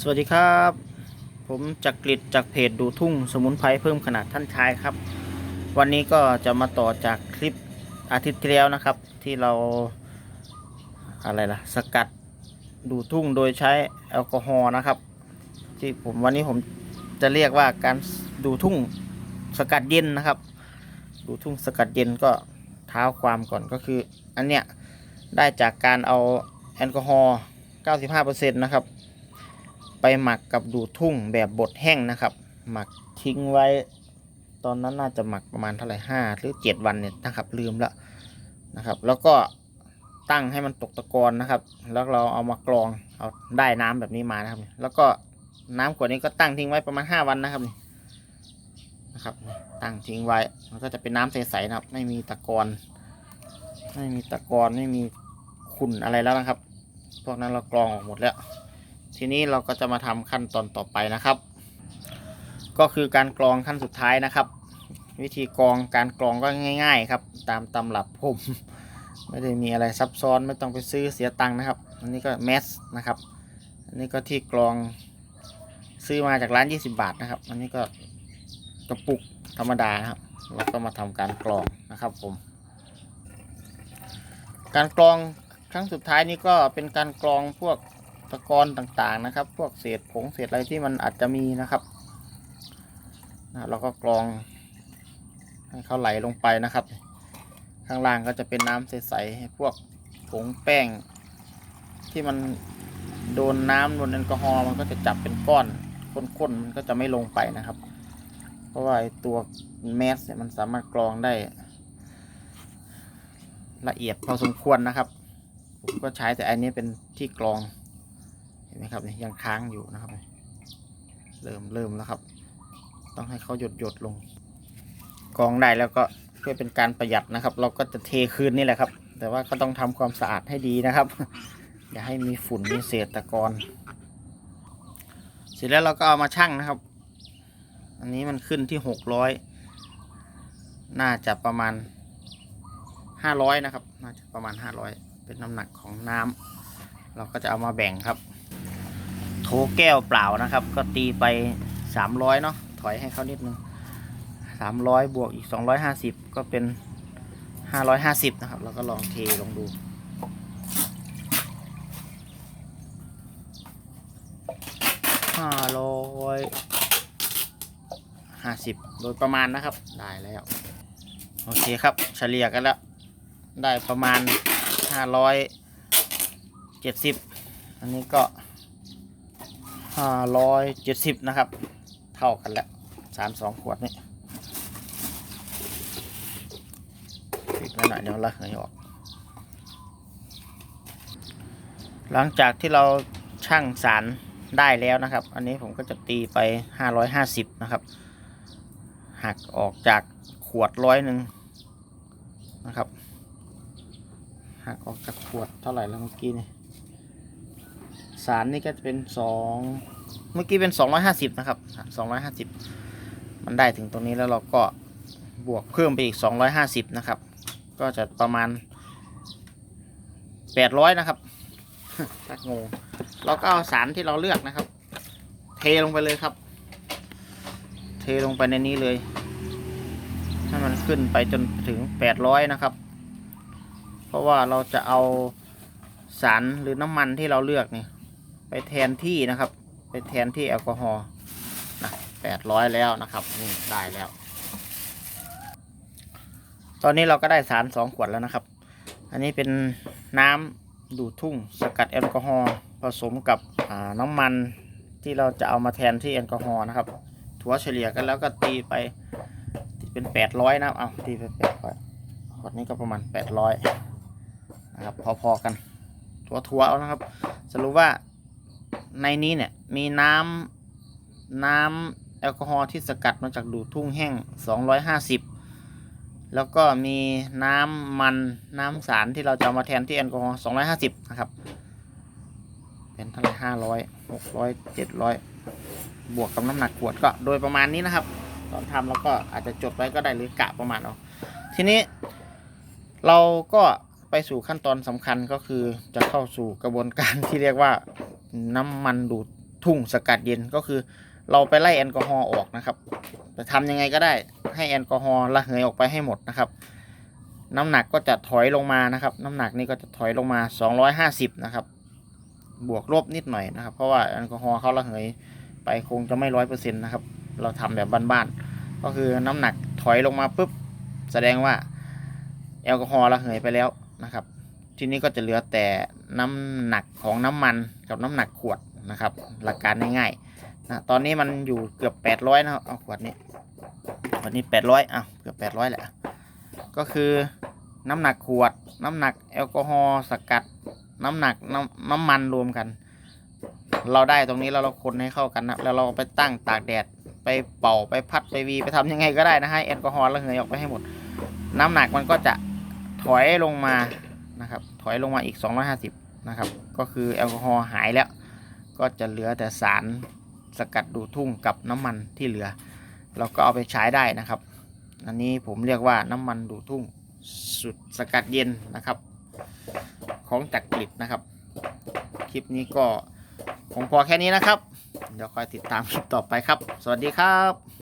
สวัสดีครับ ผมจักริดจากเพจดูทุ่งสมุนไพรเพิ่มขนาดท่านชายครับ วันนี้ก็จะมาต่อจากคลิปอาทิตย์ที่แล้วนะครับ ที่เราอะไรล่ะสกัดดูทุ่งโดยใช้แอลกอฮอล์นะครับ ที่ผมวันนี้ผมจะเรียกว่าการดูทุ่งสกัดเย็นนะครับ ดูทุ่งสกัดเย็นก็เท้าความก่อนก็คือ อันเนี้ยได้จากการเอาแอลกอฮอล์95%นะครับ ไปหมักกับดูดทุ่งแบบบดแห้งนะครับ หมักทิ้งไว้ ตอนนั้นน่าจะหมักประมาณเท่าไหร่ห้าหรือเจ็ดวันเนี่ยนะครับลืมแล้วนะครับ แล้วก็ตั้งให้มันตกตะกอนนะครับ แล้วเราเอามากรองเอาได้น้ำแบบนี้มานะครับ แล้วก็น้ำขวดนี้ก็ตั้งทิ้งไว้ประมาณห้าวันนะครับนี่นะครับ ตั้งทิ้งไว้มันก็จะเป็นน้ำใสๆนะครับ ไม่มีตะกอนไม่มีตะกอนไม่มีขุ่นอะไรแล้วนะครับ พวกนั้นเรากรองออกหมดแล้ว ทีนี้เราก็จะมาทำขั้นตอนต่อไปนะครับ ก็คือการกรองขั้นสุดท้ายนะครับ วิธีกรองการกรองก็ง่าย ๆ ครับ ตามตำรับผมไม่ได้มีอะไรซับซ้อนไม่ต้องไปซื้อเสียตังค์นะครับ อันนี้ก็แมสนะครับ อันนี้ก็ที่กรองซื้อมาจากร้าน 20 บาทนะครับ อันนี้ก็กระปุกธรรมดานะครับ เราก็มาทำการกรองนะครับผม การกรองครั้งสุดท้ายนี้ก็เป็นการกรองพวก ตะกอนต่างๆนะครับ พวกเศษผงเศษอะไรที่มันอาจจะมีนะครับนะเราก็กรองให้เขาไหลลงไปนะครับ ข้างล่างก็จะเป็นน้ำใสๆให้พวกผงแป้ง ที่มันโดนน้ำโดนแอลกอฮอล์มันก็จะจับเป็นก้อนข้นๆมันก็จะไม่ลงไปนะครับ เพราะว่าตัวแมสเนี่ยมันสามารถกรองได้ ละเอียดพอสมควรนะครับ ผมก็ใช้แต่อันนี้เป็นที่กรอง ห็นไหมครับนี่ยังค้างอยู่นะครับ เริ่มเริ่มแล้วครับ ต้องให้เขาหยดหยดลงกรองได้แล้วก็เพื่อเป็นการประหยัดนะครับ เราก็จะเทคืนนี่แหละครับ แต่ว่าก็ต้องทำความสะอาดให้ดีนะครับ อย่าให้มีฝุ่นมีเศษตะกอนเสร็จแล้วเราก็เอามาชั่งนะครับ อันนี้มันขึ้นที่หกร้อยน่าจะประมาณห้าร้อยนะครับ น่าจะประมาณห้าร้อยเป็นน้ำหนักของน้ำเราก็จะเอามาแบ่งครับ แก้วเปล่านะครับ ก็ตีไปสามร้อยเนาะถอยให้เขานิดนึงสามร้อยบวกอีกสองร้อยห้าสิบก็เป็นห้าร้อยห้าสิบนะครับเราก็ลองเทลองดู ห้าร้อยห้าสิบโดยประมาณนะครับ ได้แล้ว โอเคครับ เฉลี่ยกันแล้ว ได้ประมาณห้าร้อยเจ็ดสิบอันนี้ก็ ห้าร้อยเจ็ดสิบนะครับ เท่ากันแล้วสามสองขวดนี่ปิดไว้หน่อยเดี๋ยวละเหยออก หลังจากที่เราชั่งสารได้แล้วนะครับ อันนี้ผมก็จะตีไปห้าร้อยห้าสิบนะครับหักออกจากขวดร้อยหนึ่งนะครับหักออกจากขวดเท่าไหร่แล้วเมื่อกี้นี่ สารนี่ก็จะเป็นสองเมื่อกี้เป็นสองร้อยห้าสิบนะครับสองร้อยห้าสิบมันได้ถึงตรงนี้แล้วเราก็บวกเพิ่มไปอีกสองร้อยห้าสิบนะครับ ก็จะประมาณแปดร้อยนะครับชักงงเราก็เอาสารที่เราเลือกนะครับ เทลงไปเลยครับ เทลงไปในนี้เลยให้มันขึ้นไปจนถึงแปดร้อยนะครับ เพราะว่าเราจะเอาสารหรือน้ำมันที่เราเลือกเนี่ย ไปแทนที่นะครับ ไปแทนที่แอลกอฮอล์นะแปดร้อยแล้วนะครับนี่ได้แล้ว ตอนนี้เราก็ได้สารสองขวดแล้วนะครับ อันนี้เป็นน้ำดูดทุ่งสกัดแอลกอฮอล์ผสมกับน้ำมันที่เราจะเอามาแทนที่แอลกอฮอล์นะครับ ถัวเฉลี่ยกันแล้วก็ตีไปเป็นแปดร้อยนะครับเอาตีไปแปดร้อยขวดนี้ก็ประมาณแปดร้อยนะครับพอๆกันทัวๆเอานะครับ สรุปว่า ในนี้เนี่ยมีน้ำน้ำแอลกอฮอล์ที่สกัดมาจากดูดทุ่งแห้ง 250 แล้วก็มีน้ำมันน้ำสารที่เราจะมาแทนที่แอลกอฮอล์250 นะครับ เป็นเท่าไหร่500 600 700 บวกกับน้ำหนักขวดก็โดยประมาณนี้นะครับ ตอนทำเราก็อาจจะจดไว้ก็ได้หรือกะประมาณเอาทีนี้เราก็ไปสู่ขั้นตอนสำคัญก็คือจะเข้าสู่กระบวนการที่เรียกว่า น้ำมันดูดทุ่งสกัดเย็นก็คือ เราไปไล่แอลกอฮอล์ออกนะครับจะทำยังไงก็ได้ให้แอลกอฮอล์ระเหยออกไปให้หมดนะครับ น้ำหนักก็จะถอยลงมานะครับ น้ำหนักนี่ก็จะถอยลงมา 250 นะครับ บวกลบนิดหน่อยนะครับ เพราะว่าแอลกอฮอล์เขาระเหยไปคงจะไม่ร้อยเปอร์เซ็นต์นะครับ เราทำแบบบ้านๆก็คือน้ำหนักถอยลงมาปุ๊บแสดงว่าแอลกอฮอล์ระเหยไปแล้วนะครับ ทีนี้ก็จะเหลือแต่ น้ำหนักของน้ำมันกับน้ำหนักขวดนะครับ หลักการง่ายๆนะตอนนี้มันอยู่เกือบ 800นะครับเอาขวดนี้ขวดนี้ 800อะเกือบ 800แหละก็คือน้ำหนักขวด น้ำหนักแอลกอฮอล์สกัด น้ำหนักน้ำน้ำมันรวมกัน เราได้ตรงนี้แล้วเราคนให้เข้ากันนะแล้วเราไปตั้งตากแดดไปเป่าไปพัดไปวีไปทำยังไงก็ได้นะให้แอลกอฮอล์ระเหยออกไปให้หมด น้ำหนักมันก็จะถอยลงมา นะครับถอยลงมาอีก 250 นะครับ ก็คือแอลกอฮอล์หายแล้ว ก็จะเหลือแต่สารสกัดดูดทุ่งกับน้ำมันที่เหลือ เราก็เอาไปใช้ได้นะครับ อันนี้ผมเรียกว่าน้ำมันดูดทุ่งสุดสกัดเย็นนะครับ ของจักรกลิดนะครับ คลิปนี้ก็คงพอแค่นี้นะครับ เดี๋ยวคอยติดตามคลิปต่อไปครับ สวัสดีครับ